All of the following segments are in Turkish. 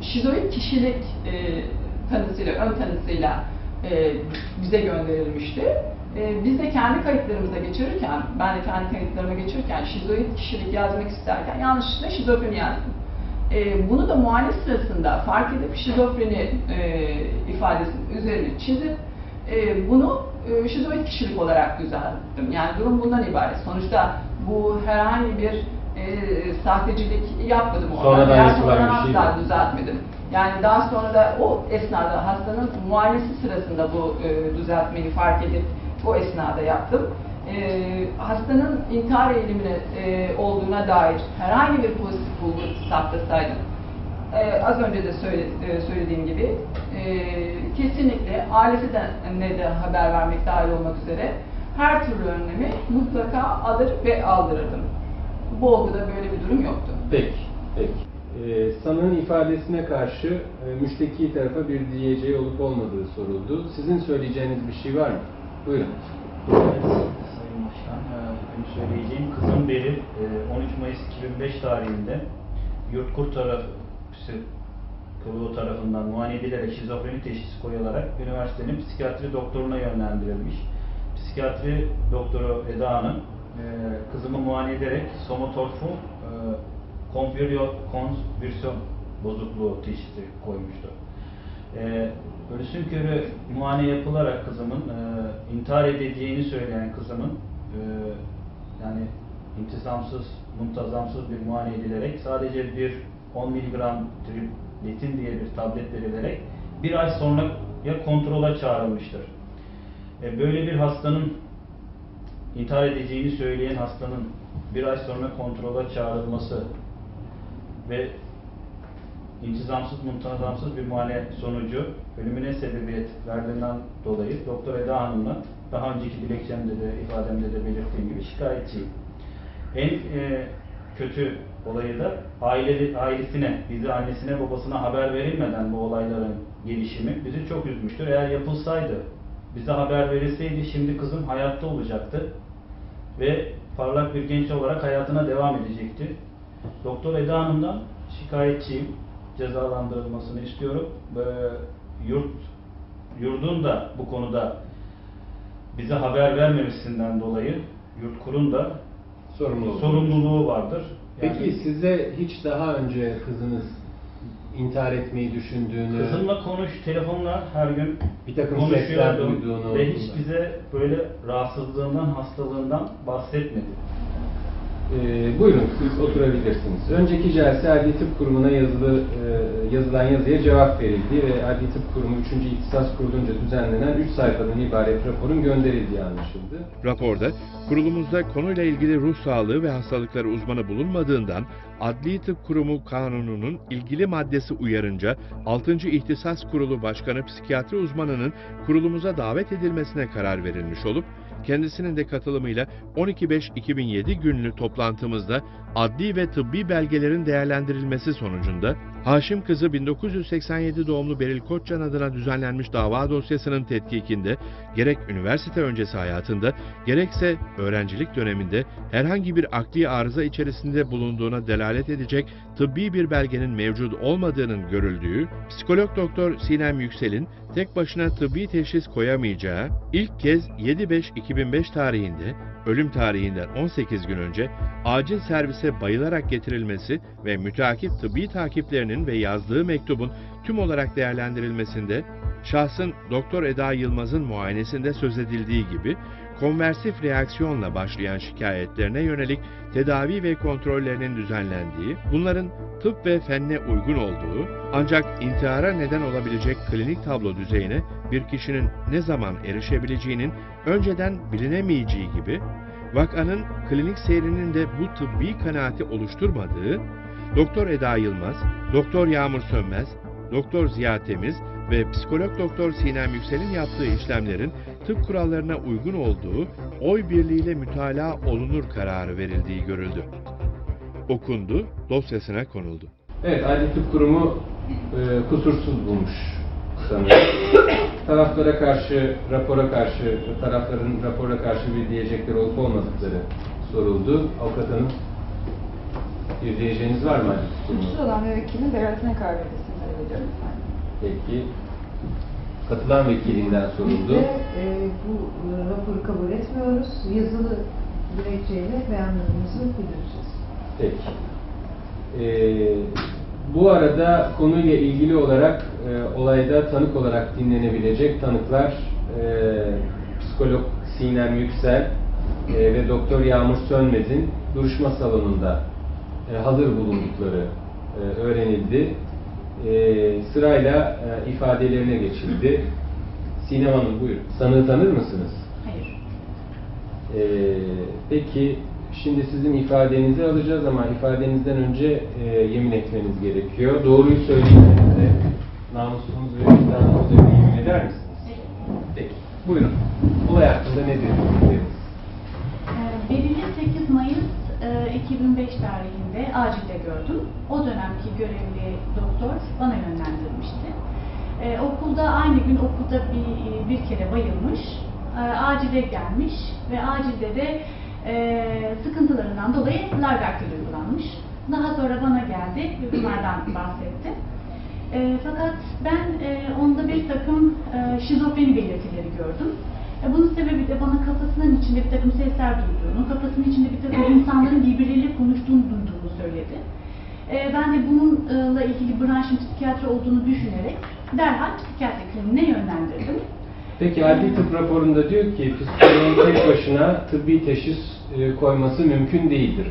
şizoid kişilik e, tanısıyla, ön tanısıyla e, bize gönderilmişti. E, biz de kendi kayıtlarımıza geçirirken, ben de kendi kayıtlarıma geçirirken şizoid kişilik yazmak isterken yanlışlıkla şizofreni yazdım. E, bunu da muayene sırasında fark edip şizofreni e, ifadesinin üzerine çizip e, bunu e, şizoid kişilik olarak düzelttim. Yani durum bundan ibaret. Sonuçta bu herhangi bir e, sahtecilik yapmadım orada. Sonradan Veya yapılan sonradan bir şey asla değil. düzeltmedim. Yani daha sonra da o esnada hastanın muayenesi sırasında bu e, düzeltmeyi fark edip o esnada yaptım. E, hastanın intihar eğilimine e, olduğuna dair herhangi bir pozitif bulgu saptasaydım, e, az önce de söyle, e, söylediğim gibi e, kesinlikle ailesine de haber vermek dahil olmak üzere her türlü önlemi mutlaka alır ve aldırırdım. Bu olguda böyle bir durum yoktu. Peki, peki. Ee, sanığın ifadesine karşı e, müşteki tarafa bir diyeceği olup olmadığı soruldu. Sizin söyleyeceğiniz bir şey var mı? Buyurun. Evet, Sayın Başkan, e, benim söyleyeceğim kızım Beril e, 13 Mayıs 2005 tarihinde Yurtkur tarafı psikoloğu tarafından muayene edilerek şizofreni teşhisi koyularak üniversitenin psikiyatri doktoruna yönlendirilmiş. Psikiyatri doktoru Eda Hanım e, kızımı muayene ederek somotorfum e, konvülsyon bozukluğu teşhisi koymuştu. Ee, ölüsün körü muayene yapılarak kızımın e, intihar edeceğini söyleyen kızımın e, yani intizamsız, muntazamsız bir muayene edilerek sadece bir 10 mg tripletin diye bir tablet verilerek bir ay sonra ya kontrola çağrılmıştır. E, böyle bir hastanın intihar edeceğini söyleyen hastanın bir ay sonra kontrola çağrılması ve intizamsız, muntazamsız bir muayene sonucu ölümüne sebebiyet verdiğinden dolayı Doktor Eda Hanım'la daha önceki dilekçemde de ifademde de belirttiğim gibi şikayetçiyim. En e, kötü olayı da aile, ailesine, bizi annesine babasına haber verilmeden bu olayların gelişimi bizi çok üzmüştür. Eğer yapılsaydı, bize haber verilseydi şimdi kızım hayatta olacaktı ve parlak bir genç olarak hayatına devam edecekti. Doktor Eda Hanım'dan şikayetçiyim. Cezalandırılmasını istiyorum. Ve yurt yurdun da bu konuda bize haber vermemesinden dolayı yurt kurun da Sorumlu olduğunuz. sorumluluğu vardır. Yani Peki size hiç daha önce kızınız intihar etmeyi düşündüğünü, kızımla konuş, telefonla her gün bir takım sesler konuşuyordum duyduğunu ve hiç bize böyle rahatsızlığından, hastalığından bahsetmedi. Ee, buyurun siz oturabilirsiniz. Önceki celse Adli Tıp Kurumu'na yazılı, e, yazılan yazıya cevap verildi ve Adli Tıp Kurumu 3. İhtisas Kurulu'nca düzenlenen 3 sayfadan ibaret raporun gönderildiği anlaşıldı. Raporda kurulumuzda konuyla ilgili ruh sağlığı ve hastalıkları uzmanı bulunmadığından Adli Tıp Kurumu Kanunu'nun ilgili maddesi uyarınca 6. İhtisas Kurulu Başkanı psikiyatri uzmanının kurulumuza davet edilmesine karar verilmiş olup kendisinin de katılımıyla 12.5.2007 günlü toplantımızda adli ve tıbbi belgelerin değerlendirilmesi sonucunda Haşim kızı 1987 doğumlu Beril Koçcan adına düzenlenmiş dava dosyasının tetkikinde gerek üniversite öncesi hayatında gerekse öğrencilik döneminde herhangi bir akli arıza içerisinde bulunduğuna delalet edecek tıbbi bir belgenin mevcut olmadığının görüldüğü, psikolog doktor Sinem Yüksel'in tek başına tıbbi teşhis koyamayacağı, ilk kez 7-5-2005 tarihinde ölüm tarihinden 18 gün önce acil servise bayılarak getirilmesi ve müteakip tıbbi takiplerinin ve yazdığı mektubun tüm olarak değerlendirilmesinde şahsın Doktor Eda Yılmaz'ın muayenesinde söz edildiği gibi konversif reaksiyonla başlayan şikayetlerine yönelik tedavi ve kontrollerinin düzenlendiği, bunların tıp ve fenne uygun olduğu, ancak intihara neden olabilecek klinik tablo düzeyine bir kişinin ne zaman erişebileceğinin önceden bilinemeyeceği gibi, vakanın klinik seyrinin de bu tıbbi kanaati oluşturmadığı, Doktor Eda Yılmaz, Doktor Yağmur Sönmez, Doktor Ziya Temiz ve psikolog doktor Sinem Yüksel'in yaptığı işlemlerin tıp kurallarına uygun olduğu oy birliğiyle mütalaa olunur kararı verildiği görüldü. Okundu, dosyasına konuldu. Evet, Adli Tıp Kurumu e, kusursuz bulmuş sanırım. Taraflara karşı, rapora karşı, tarafların rapora karşı bir diyecekleri olup olmadıkları soruldu. Avukat Hanım. Bir diyeceğiniz var mı? Suçlu olan müvekkilin beraatine karar verilmesini talep ediyorum. Peki. Katılan vekilinden Biz soruldu. de e, bu e, raporu kabul etmiyoruz. Yazılı dilekçeyle beyanlarımızı bildireceğiz. Peki. Ee, bu arada konuyla ilgili olarak e, olayda tanık olarak dinlenebilecek tanıklar e, psikolog Sinem Yüksel e, ve Doktor Yağmur Sönmez'in duruşma salonunda e, hazır bulundukları e, öğrenildi. E, sırayla e, ifadelerine geçildi. Sinem Hanım buyurun. Sanığı tanır mısınız? Hayır. Ee, peki şimdi sizin ifadenizi alacağız ama ifadenizden önce e, yemin etmeniz gerekiyor. Doğruyu söyleyeceğinize namusunuz ve vicdanınız üzerine yemin eder misiniz? Peki. Buyurun. Olay hakkında nedir fikirleriniz? Ee, Belirli 8 Mayıs e, 2005 tarihinde acilde gördüm. O dönemki görevli doktor bana yönlendirmişti. Ee, okulda aynı gün okulda bir, bir kere bayılmış, e, acile gelmiş ve acilde de e, sıkıntılarından dolayı largaktil uygulanmış. Daha sonra bana geldi ve bunlardan bahsetti. E, fakat ben e, onda bir takım e, şizofreni belirtileri gördüm. E, bunun sebebi de bana kafasının içinde bir takım sesler duyduğunu, kafasının içinde bir takım birbirleriyle konuştuğunu duyduğunu söyledi. E, ben de bununla ilgili branşın psikiyatri olduğunu düşünerek derhal psikiyatri kliniğine yönlendirdim. Peki adli tıp raporunda diyor ki psikoloğun tek başına tıbbi teşhis e, koyması mümkün değildir.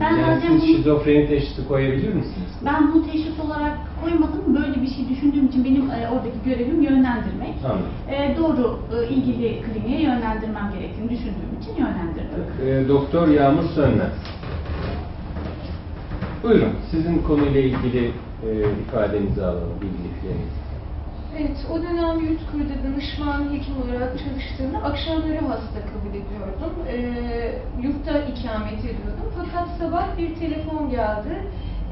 Ben yani siz bunu- şizofreni teşhisi koyabilir misiniz? Ben bunu teşhis olarak koymadım. Böyle bir şey düşündüğüm için benim e, oradaki görevim yönlendirmek. Anladım. E, doğru e, ilgili kliniğe yönlendirmem gerektiğini düşündüğüm için yönlendirdim. E, Doktor Yağmur Sönmez. Buyurun, sizin konuyla ilgili e, ifadenizi alalım, bilgiliklerinizi. Evet, o dönem yurt kurda danışman hekim olarak çalıştığımda akşamları hasta kabul ediyordum. Ee, yurtta ikamet ediyordum. Fakat sabah bir telefon geldi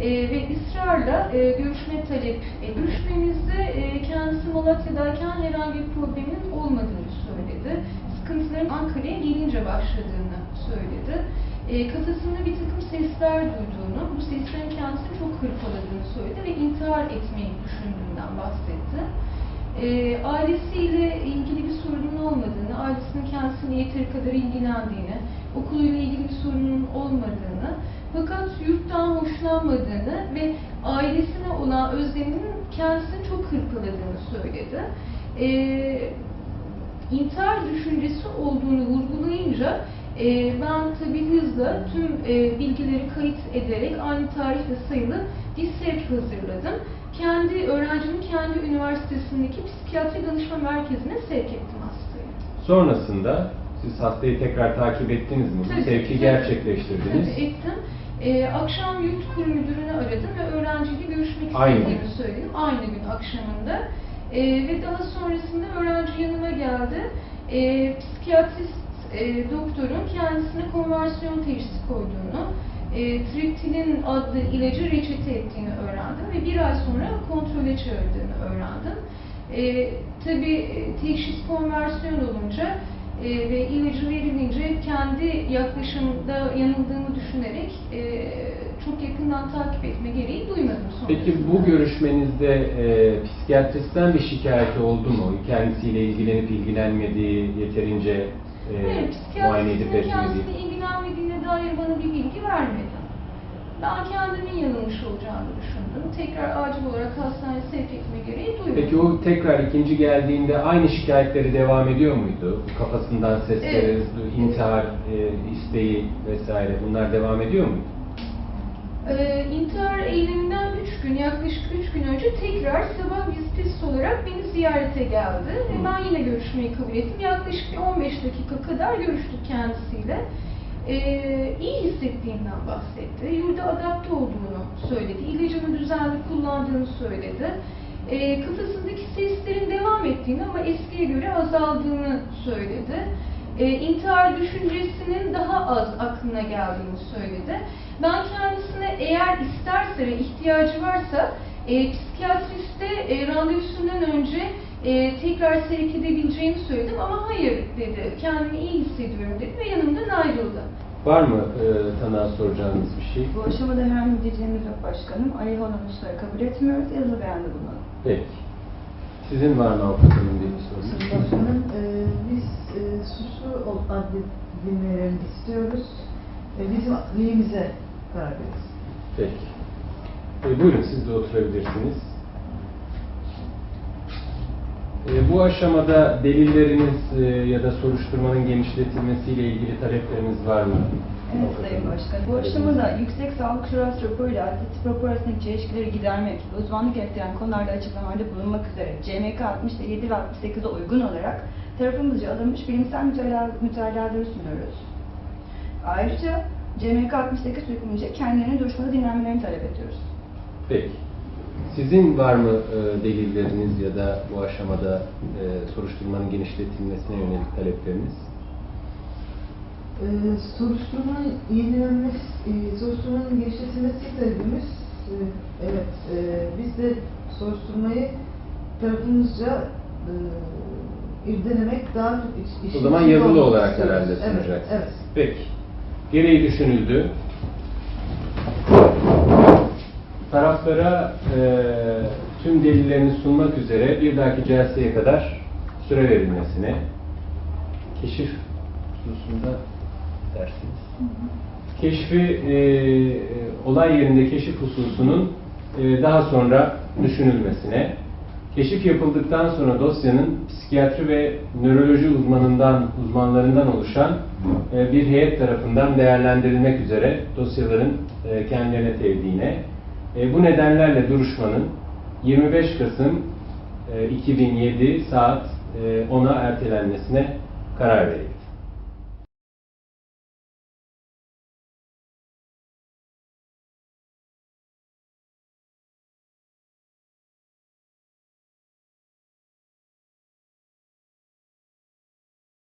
ee, ve ısrarla e, görüşme talep e, görüşmemizde e, kendisi Malatya'dayken herhangi bir problemin olmadığını söyledi. Sıkıntıların Ankara'ya gelince başladığını söyledi. E, kafasında bir takım sesler duyduğunu, bu seslerin kendisini çok hırpaladığını söyledi ve intihar etmeyi düşündüğünden bahsetti. E, ailesiyle ilgili bir sorunun olmadığını, ailesinin kendisine yeteri kadar ilgilendiğini, okuluyla ilgili bir sorunun olmadığını, fakat yurttan hoşlanmadığını ve ailesine olan özleminin kendisini çok hırpaladığını söyledi. E, intihar düşüncesi olduğunu vurgulayınca e, ben tabii hızla tüm e, bilgileri kayıt ederek aynı tarih ve sayılı sevk hazırladım. Kendi öğrencimin kendi üniversitesindeki psikiyatri danışma merkezine sevk ettim hastayı. Sonrasında siz hastayı tekrar takip ettiniz mi? Bu Tabii, sevki tabii. gerçekleştirdiniz. Tabii ettim. Ee, akşam yurt kuru müdürünü aradım ve öğrenciyle görüşmek istediğimi söyledim. Aynı gün akşamında. Ee, ve daha sonrasında öğrenci yanıma geldi. Ee, psikiyatrist e, doktorun kendisine konversiyon teşhisi koyduğunu, e, triptilin adlı ilacı reçete ettiğini öğrendim ve bir ay sonra kontrole çağırdığını öğrendim. E, tabii e, teşhis konversiyon olunca e, ve ilacı verilince kendi yaklaşımda yanıldığımı düşünerek e, çok yakından takip etme gereği duymadım sonrasında. Peki bu görüşmenizde e, psikiyatristten bir şikayeti oldu mu? Kendisiyle ilgilenip ilgilenmediği, yeterince e, Hayır, muayene edip etmediği. kendisine ilgilenmediğine dair bana bir bilgi vermedi. Ben kendimin yanılmış olacağını düşündüm. Tekrar acil olarak hastaneye sevk etme gereği duymadım. Peki o tekrar ikinci geldiğinde aynı şikayetleri devam ediyor muydu? Kafasından sesleri, Evet. intihar e, isteği vesaire bunlar devam ediyor muydu? Ee, intihar eyleminden 3 gün, yaklaşık 3 gün önce tekrar sabah vizitesi olarak beni ziyarete geldi. Ve ben yine görüşmeyi kabul ettim. Yaklaşık bir 15 dakika kadar görüştük kendisiyle. Ee, iyi hissettiğinden bahsetti. Yurda adapte olduğunu söyledi. İlacını düzenli kullandığını söyledi. Ee, kafasındaki seslerin devam ettiğini ama eskiye göre azaldığını söyledi. Ee, intihar düşüncesinin daha az aklına geldiğini söyledi. Ben kendisine eğer isterse ve ihtiyacı varsa e, psikiyatriste e, randevusundan önce e, tekrar sevk edebileceğini söyledim ama hayır dedi. Kendimi iyi hissediyorum dedi ve yanımdan ayrıldı. Var mı e, tanığa soracağınız bir şey? Bu aşamada herhangi bir diyeceğimiz yok başkanım. Aleyh olan hususları kabul etmiyoruz. Yazılı beyanda bulunalım. Peki. Sizin var mı avukatının bir sorunuz? Şimdi başkanım, e, e, suçlu ol- adledilmelerini istiyoruz. E, bizim lehimize karar veririz. Peki. E, buyurun siz de oturabilirsiniz. E, bu aşamada delilleriniz e, ya da soruşturmanın genişletilmesiyle ilgili talepleriniz var mı? Evet Sayın. Başkan. Bu aşamada Yüksek Sağlık Şurası raporuyla adli tıp arasındaki çelişkileri gidermek ve uzmanlık gerektiren konularda açıklamalarda bulunmak üzere CMK 67 ve 68'e uygun olarak tarafımızca alınmış bilimsel mütalaları sunuyoruz. Ayrıca CMK 68 uygulayınca kendilerine duruşmada dinlenmelerini talep ediyoruz. Peki. Sizin var mı e, delilleriniz ya da bu aşamada e, soruşturmanın genişletilmesine yönelik talepleriniz? E, soruşturmanın yenilenmesi, e, soruşturmanın genişletilmesi talebimiz, e, evet, e, biz de soruşturmayı tarafımızca e, irdelemek, daha iş, O zaman yazılı olarak herhalde Evet, sunacaksınız. evet. Peki. Gereği düşünüldü. Taraflara e, tüm delillerini sunmak üzere bir dahaki celseye kadar süre verilmesine, keşif hususunda dersiniz. Keşfi, e, e, olay yerinde keşif hususunun e, daha sonra düşünülmesine, keşif yapıldıktan sonra dosyanın psikiyatri ve nöroloji uzmanından uzmanlarından oluşan e, bir heyet tarafından değerlendirilmek üzere dosyaların e, kendilerine tevdiğine, e, bu nedenlerle duruşmanın 25 Kasım e, 2007 saat e, 10'a ertelenmesine karar verildi.